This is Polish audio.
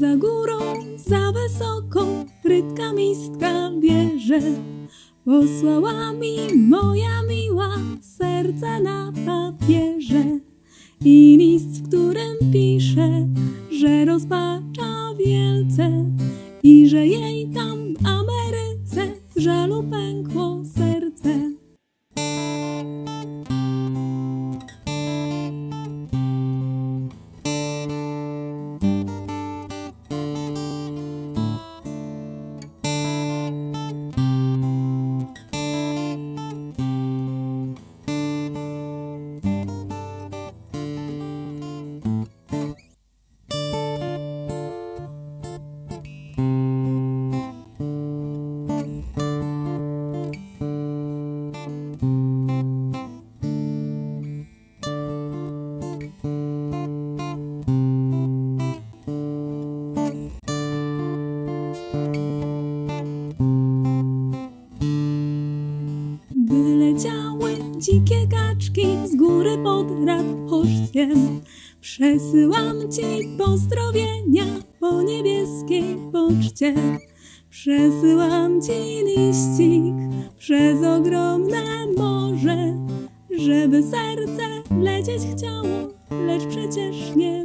Za górą, za wysoko, frytka mistka bierze. Posłała mi moja miła serce na papierze i list, w którym pisze, że rozpacza wielce i że jej tam w Ameryce z żalu pękło serce. Wyleciały dzikie kaczki z góry pod Radhoszciem. Przesyłam ci pozdrowienia po niebieskiej poczcie. Przesyłam ci liścik przez ogromne morze, żeby serce lecieć chciało, lecz przecież nie